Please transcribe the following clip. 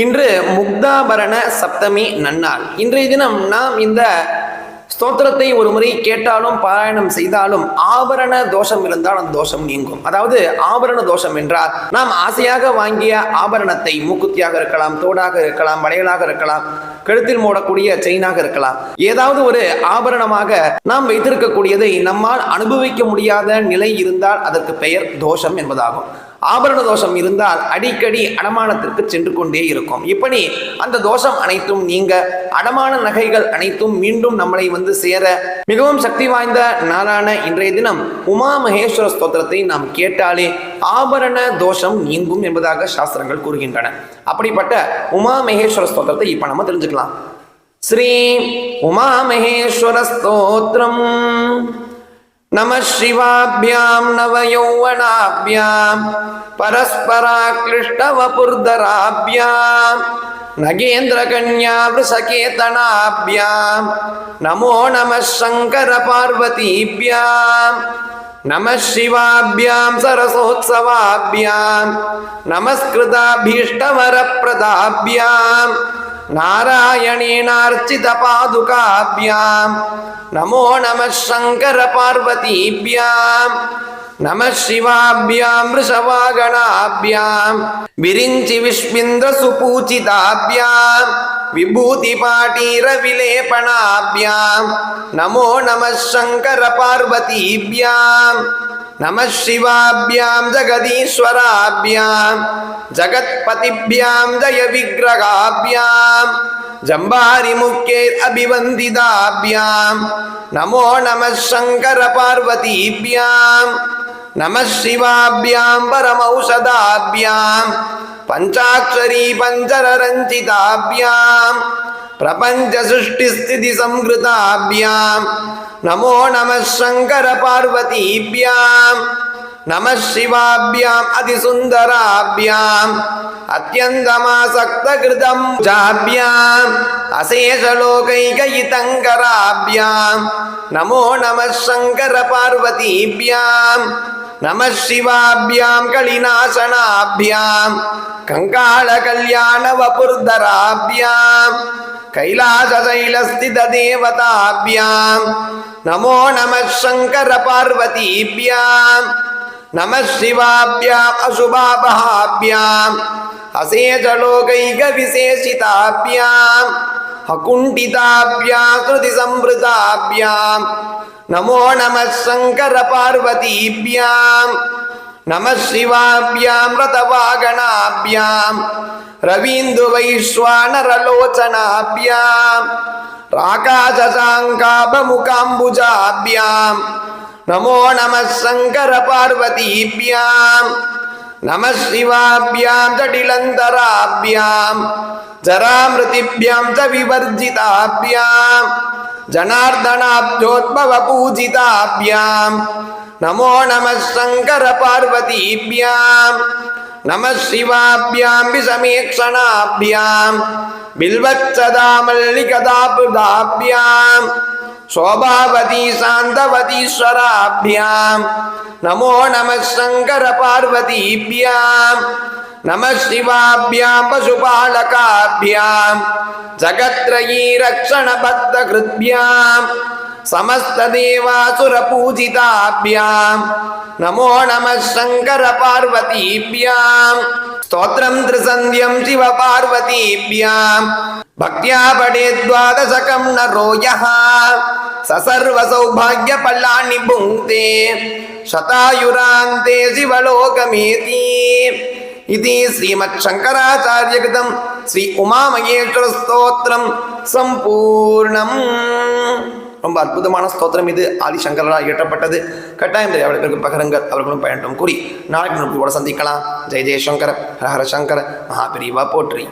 இன்று முக்தாபரண சப்தமி நன்னாள். இன்றைய தினம் நாம் இந்த ஸ்தோத்திரத்தை ஒரு முறை கேட்டாலும் பாராயணம் செய்தாலும் ஆபரண தோஷம் இருந்தால் அந்த தோஷம் நீங்கும். அதாவது ஆபரண தோஷம் என்றால் நாம் ஆசையாக வாங்கிய ஆபரணத்தை மூக்குத்தியாக இருக்கலாம் தோடாக இருக்கலாம் வளையலாக இருக்கலாம் கழுத்தில் மூடக்கூடிய செயினாக இருக்கலாம். ஏதாவது ஒரு ஆபரணமாக நாம் வைத்திருக்கக்கூடியதை நம்மால் அனுபவிக்க முடியாத நிலை இருந்தால் அதற்கு பெயர் தோஷம் என்பதாகும். ஆபரண தோஷம் இருந்தால் அடிக்கடி அடமானத்திற்கு சென்று கொண்டே இருக்கும் இப்படி அந்த தோஷம் அனைத்தும் நீங்க அடமான நகைகள் அனைத்தும் மீண்டும் நம்மளை வந்து சேர மிகவும் சக்தி வாய்ந்த நாளான இன்றைய தினம் உமா மகேஸ்வர ஸ்தோத்திரத்தை நாம் கேட்டாலே ஆபரண தோஷம் நீங்கும் என்பதாக சாஸ்திரங்கள் கூறுகின்றன. அப்படிப்பட்ட உமா மகேஸ்வர ஸ்தோத்திரத்தை இப்ப நம்ம தெரிஞ்சுக்கலாம். ஸ்ரீ உமா மகேஸ்வர ஸ்தோத்திரம். नमः शिवाभ्यां नवयौवनाभ्यां परस्पराक्लिष्टवपुर्धराभ्यां नगेन्द्रकन्यावृसकेतनाभ्यां नमो नमः शङ्करपार्वतीभ्यां नमः शिवाभ्यां सरसोत्सवाभ्यां नमस्कृताभीष्टवरप्रदाभ्याम् नारायणेनार्चितपादुकाभ्यां नमो नमः शङ्करपार्वतीभ्यां नमः शिवाभ्यां वृषवागणाभ्यां विरिञ्चि विष्मिन्द्रसुपूजिताभ्यां विभूतिपाटीरविलेपणाभ्यां नमो नमः நம சிவாபியாம் ஜகதீஸ்வராபியாம் ஜகத்பதிபியாம் ஜய விக்கிரகாபியாம் ஜம்பாரிமுக்கேர் அபிவந்திதாபியாம் நமோ நம சங்கர பார்வதீபியாம் நம சிவாபியாம் பரமௌஷதாபியாம் பஞ்சாட்சரி பஞ்சரஞ்சிதாபியாம் प्रपञ्चसृष्टिस्थितिसंहृताभ्यां नमो नमः शङ्करपार्वतीभ्यां नमः शिवाभ्याम् अतिसुन्दराभ्याम् अत्यन्तमासक्तकृतं जाभ्याम् अशेषलोकैकयितङ्कराभ्यां नमो नमः शङ्करपार्वतीभ्यां नमः शिवाभ्यां कलिनाशनाभ्यां कङ्कालकल्याणवपुर्धराभ्यां कैलासशैलस्थितदेवताभ्यां नमो नमः शङ्करपार्वतीभ्यां। नमः शिवाभ्याम् अशुभापहाभ्याम् अशेषलोकैकविशेषिताभ्याम् अकुण्ठिताभ्यां कृतिसंवृताभ्यां नमो नमः நம சிவாபியாம் ரதவாகணாபியாம் ரவீந்துவைஸ்வானரலோச்சனாபியாம் ராகாசசாங்காபமுகாம்புஜாபியாம். நமோ நம சங்கர பார்வதீபியாம் நம சிவாபியாம் ஜடிலந்தராபியாம். ஜராமிருதிபியாம் ச விவர்ஜிதாபியாம் जनार्दनाब्जोद्भवपूजिताभ्यां नमो नमः शङ्करपार्वतीभ्यां नमः शिवाभ्यां विषमेक्षणाभ्यां बिल्वत्सदा मल्लिकदाबुधाभ्यां शोभावती शान्तवतीश्वराभ्यां नमो नमः शङ्करपार्वतीभ्यां नमः शिवाभ्यां पशुपालकाभ्यां जगत्त्रयी रक्षणबद्धकृद्भ्यां समस्तदेवासुरपूजिताभ्यां नमो नमः शङ्करपार्वतीभ्यां स्तोत्रं त्रिसन्ध्यं शिवपार्वतीभ्यां भक्त्या पठे द्वादशकं नरो यः स सर्वसौभाग्यफलानि भुङ्क्ते शतायुरान्ते शिवलोकमेति इति श्रीमच्छङ्कराचार्यकृतं श्री उमामहेश्वरस्तोत्रं सम्पूर्णम्। ரொம்ப அற்புதமான ஸ்தோத்திரம் இது. ஆதிசங்கரால் இயற்றப்பட்டது. கட்டாயம் தெரிய அவர்களுக்கு பகரங்கள் அவர்களும் பயணம் கூறி நாளைக்கு கூட சந்திக்கலாம். ஜெய் ஜெயசங்கர ஹரஹர சங்கர மகாபிரிவா போற்றி.